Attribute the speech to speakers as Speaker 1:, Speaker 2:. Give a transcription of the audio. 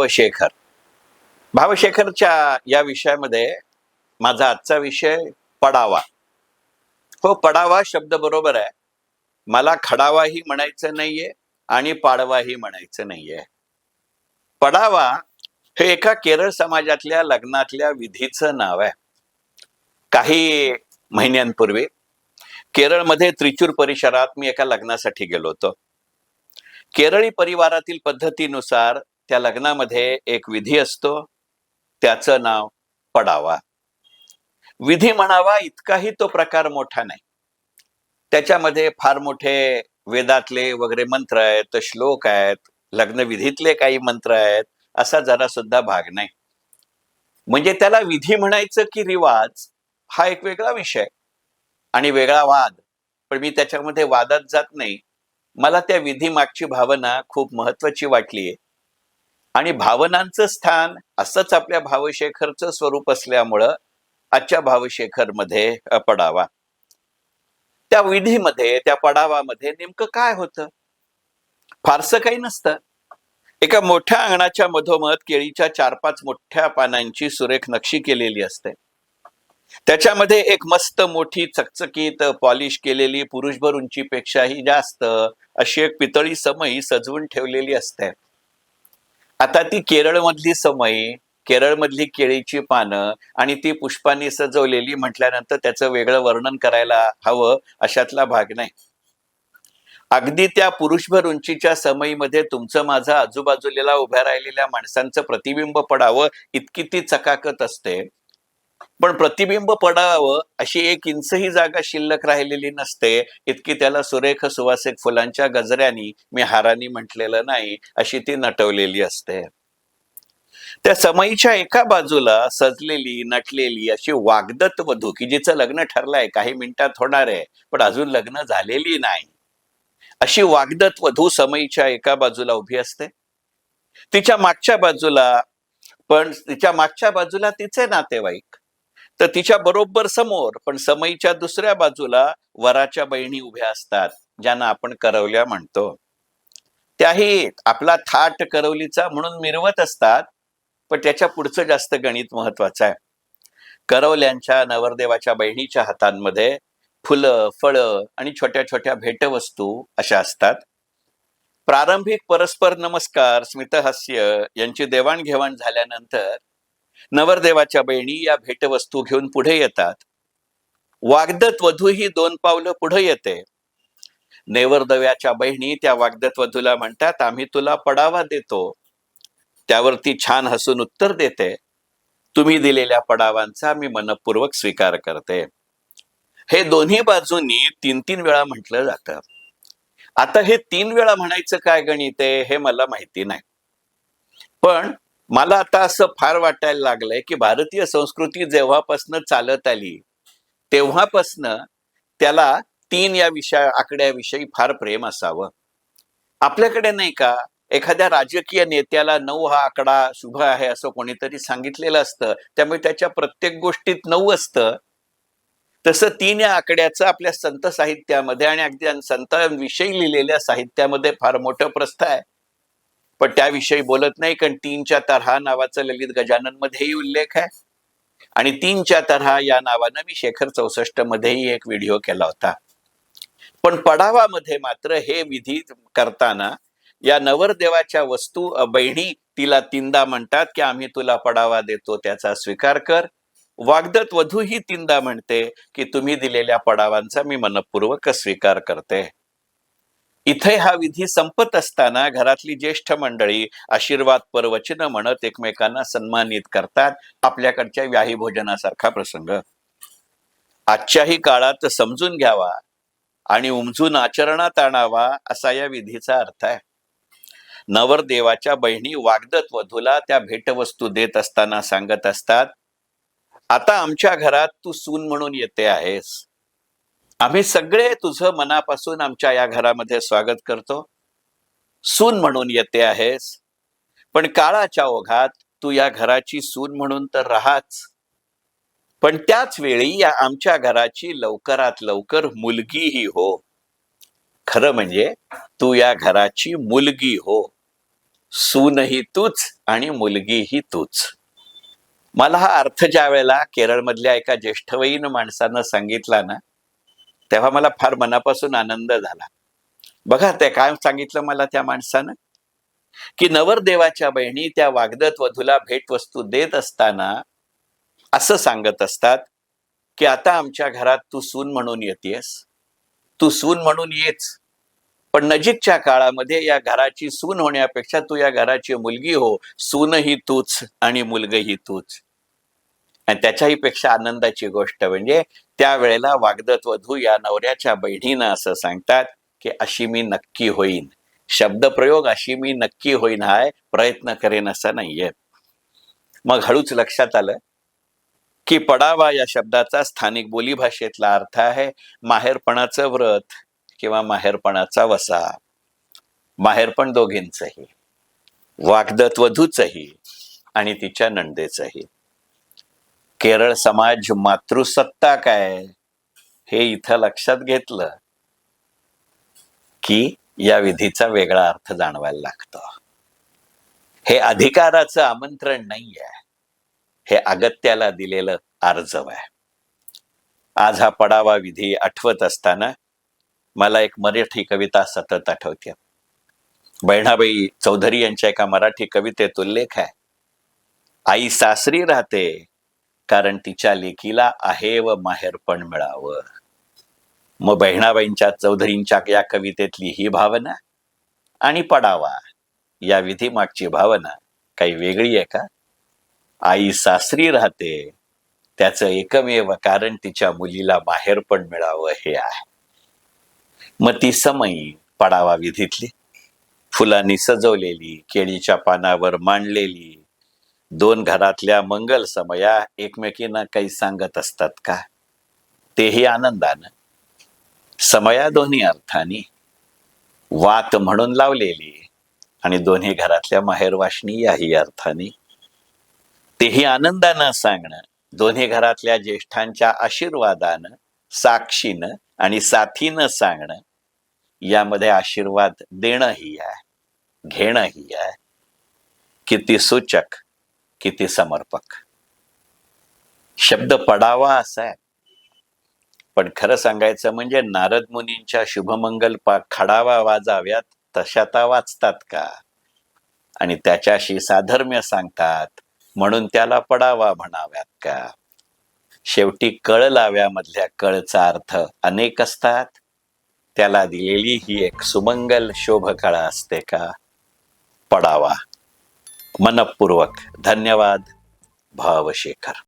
Speaker 1: भावशेखर. भावशेखरच्या या विषयामध्ये माझा आजचा विषय पडावा. हो पडावा शब्द बरोबर आहे. मला खडावाही म्हणायचं नाहीये आणि पाडवाही म्हणायचं नाहीये. पडावा हे एका केरळ समाजातल्या लग्नातल्या विधीचं नाव आहे. काही महिन्यांपूर्वी केरळमध्ये त्रिचूर परिसरात मी एका लग्नासाठी गेलो होतो. केरळी परिवारातील पद्धतीनुसार त्या लग्नामध्ये एक विधी असतो. त्याचं नाव पडावा. विधी म्हणावा इतकाही तो प्रकार मोठा नाही. त्याच्यामध्ये फार मोठे वेदातले वगैरे मंत्र आहेत श्लोक आहेत लग्नविधीतले काही मंत्र आहेत असा जरा सुद्धा भाग नाही. म्हणजे त्याला विधी म्हणायचं की रिवाज हा एक वेगळा विषय आणि वेगळा वाद. पण मी त्याच्यामध्ये वादात जात नाही. मला त्या विधी मागची भावना खूप महत्वाची वाटलीये. आणि भावनांचं स्थान असंच आपल्या भावशेखरचं स्वरूप असल्यामुळं आजच्या भावशेखरमध्ये पडावा. त्या विधीमध्ये त्या पडावामध्ये नेमकं काय होतं? फारसं काही नसतं. एका मोठ्या अंगणाच्या मधोमध केळीच्या चार पाच मोठ्या पानांची सुरेख नक्षी केलेली असते. त्याच्यामध्ये एक मस्त मोठी चकचकीत पॉलिश केलेली पुरुषभर उंचीपेक्षाही जास्त अशी एक पितळी समई सजवून ठेवलेली असते. आता ती केरळमधली समयी केरळमधली केळीची पानं आणि ती पुष्पांनी सजवलेली म्हटल्यानंतर त्याचं वेगळं वर्णन करायला हवं अशातला भाग नाही. अगदी त्या पुरुषभर उंचीच्या समयीमध्ये तुमचं माझं आजूबाजूला उभ्या राहिलेल्या माणसांचं प्रतिबिंब पडावं इतकी ती चकाकत असते. पण प्रतिबिंब पडावं अशी एक इंचही जागा शिल्लक राहिलेली नसते. इतकी त्याला सुरेख सुवासिक फुलांच्या गजऱ्यानी मी हारानी म्हटलेलं नाही अशी ती नटवलेली असते. त्या समयीच्या एका बाजूला सजलेली नटलेली अशी वागदत वधू की जिचं लग्न ठरलंय काही मिनिटात होणार आहे पण अजून लग्न झालेली नाही. अशी वागदत वधू समयीच्या एका बाजूला उभी असते. तिच्या मागच्या बाजूला पण तिच्या मागच्या बाजूला तिचे नातेवाईक. तर तिच्या बरोबर समोर पण समईच्या दुसऱ्या बाजूला वराच्या बहिणी उभ्या असतात ज्यांना आपण करवल्या म्हणतो. त्याही आपला थाट करवलीचा म्हणून मिरवत असतात पण त्याच्या पुढचं जास्त गणित महत्वाचं आहे. करवल्यांच्या नवरदेवाच्या बहिणीच्या हातांमध्ये फुलं फळं आणि छोट्या छोट्या भेटवस्तू अशा असतात. प्रारंभिक परस्पर नमस्कार स्मितहास्य यांची देवाणघेवाण झाल्यानंतर नवरदेवाच्या बहिणी या भेटवस्तू घेऊन पुढे येतात. वागदत वधू ही दोन पावलं पुढे येते. नेवरदव्याच्या बहिणी त्या वागदत वधूला म्हणतात आम्ही तुला पडावा देतो. त्यावरती छान हसून उत्तर देते तुम्ही दिलेल्या पडावांचा मी मनपूर्वक स्वीकार करते. हे दोन्ही बाजूंनी तीन तीन वेळा म्हटलं जातं. आता हे तीन वेळा म्हणायचं काय गणित आहे हे मला माहिती नाही. पण मला आता असं फार वाटायला लागलंय की भारतीय संस्कृती जेव्हापासनं चालत आली तेव्हापासनं त्याला तीन या विषया आकड्याविषयी फार प्रेम असावं. आपल्याकडे नाही का एखाद्या राजकीय नेत्याला नऊ हा आकडा शुभ आहे असं कोणीतरी सांगितलेलं असतं त्यामुळे त्याच्या प्रत्येक गोष्टीत नऊ असतं. तसं तीन या आकड्याचं आपल्या संत साहित्यामध्ये आणि अगदी संतांविषयी लिहिलेल्या साहित्यामध्ये फार मोठं प्रस्थ आहे. पण त्याविषयी बोलत नाही कारण तीनच्या तरहा नावाचा ललित गजानन मध्येही उल्लेख आहे. आणि तीनच्या तरहा या नावानं मी शेखर चौसष्ट मध्येही एक व्हिडिओ केला होता. पण पडावामध्ये मात्र हे विधी करताना या नवरदेवाच्या वस्तू बहिणी तिला तीनदा म्हणतात की आम्ही तुला पडावा देतो त्याचा स्वीकार कर. वागदत वधू ही तीनदा म्हणते की तुम्ही दिलेल्या पडावांचा मी मनपूर्वक स्वीकार करते. इथे हा विधी संपत असताना घरातली ज्येष्ठ मंडळी आशीर्वाद परवचन म्हणत एकमेकांना सन्मानित करतात आपल्याकडच्या व्याही भोजनासारखा प्रसंग. आजच्याही काळात समजून घ्यावा आणि उमजून आचरणात आणावा असा या विधीचा अर्थ आहे. नवरदेवाच्या बहिणी वागदत वधूला त्या भेटवस्तू देत असताना सांगत असतात आता आमच्या घरात तू सून म्हणून येते आहेस. आम्ही सगळे तुझं मनापासून आमच्या या घरामध्ये स्वागत करतो. सून म्हणून येते आहेस. पण काळाच्या ओघात तू या घराची सून म्हणून तर राहाच. पण त्याच वेळी या आमच्या घराची लवकरात लवकर मुलगीही हो. खरं म्हणजे तू या घराची मुलगी हो. सूनही तूच आणि मुलगीही तूच. मला हा अर्थ ज्या वेळेला केरळमधल्या एका ज्येष्ठवयीन माणसानं सांगितला ना तेव्हा मला फार मनापासून आनंद झाला. बघा ते काय सांगितलं मला त्या माणसानं? की नवरदेवाच्या बहिणी त्या वागदत वधूला भेटवस्तू देत असताना असं सांगत असतात की आता आमच्या घरात तू सून म्हणून येतेस. तू सून म्हणून येच. पण नजीकच्या काळामध्ये या घराची सून होण्यापेक्षा तू या घराची मुलगी हो. सूनही तूच आणि मुलगही तूच. आणि त्याच्याही पेक्षा आनंदाची गोष्ट म्हणजे त्यावेळेला वागदत वधू या नवऱ्याच्या बहिणीनं असं सांगतात की अशी मी नक्की होईन. शब्दप्रयोग अशी मी नक्की होईन हाय प्रयत्न करेन असं नाहीये. मग हळूच लक्षात आलं की पडावा या शब्दाचा स्थानिक बोलीभाषेतला अर्थ आहे माहेरपणाचं व्रत किंवा माहेरपणाचा वसा. माहेरपण दोघींचंही वागदत वधूचही आणि तिच्या नंदेचंही. केरळ समाज मातृसत्ता काय? हे इथं लक्षात घेतलं की या विधीचा वेगळा अर्थ जाणवायला लागतो. हे अधिकाराचं आमंत्रण नाहीये. हे अगत्याला दिलेलं अर्जव आहे. आज हा पडावा विधी आठवत असताना मला एक मराठी कविता सतत आठवते. बहिणाबाई चौधरी यांच्या एका मराठी कवितेत उल्लेख आहे. आई सासरी राहते कारण तिच्या लेकीला आहे व माहेरपण मिळावं. मग बहिणाबाईंच्या चौधरींच्या या कवितेतली ही भावना आणि पडावा या विधीमागची भावना काही वेगळी आहे का? आई सासरी राहते त्याचं एकमेव कारण तिच्या मुलीला बाहेरपण मिळावं हे आहे. मग ती समयी पडावा विधीतली. फुलांनी सजवलेली केळीच्या पानावर मांडलेली दोन घरातल्या मंगल समया एकमेकींना काही सांगत असतात का? तेही आनंदानं. समया दोन्ही अर्थानी. वात म्हणून लावलेली आणि दोन्ही घरातल्या माहेरवाशनी याही अर्थानी. तेही आनंदानं सांगणं दोन्ही घरातल्या ज्येष्ठांच्या आशीर्वादानं साक्षीनं आणि साथीनं सांगणं यामध्ये आशीर्वाद देणंही आहे घेणंही आहे. किती सूचक. किती समर्पक. शब्द पडावा असा आहे. पण खरं सांगायचं म्हणजे नारद मुनींच्या शुभमंगल पा खडावा वाजाव्यात तशाता वाचतात का? आणि त्याच्याशी साधर्म्य सांगतात म्हणून त्याला पडावा म्हणाव्यात का? शेवटी कळ लाव्यामधल्या कळचा अर्थ अनेक असतात. त्याला दिलेली ही एक सुमंगल शोभकळा असते का? पडावा. मनपूर्वक. धन्यवाद भावशेखर.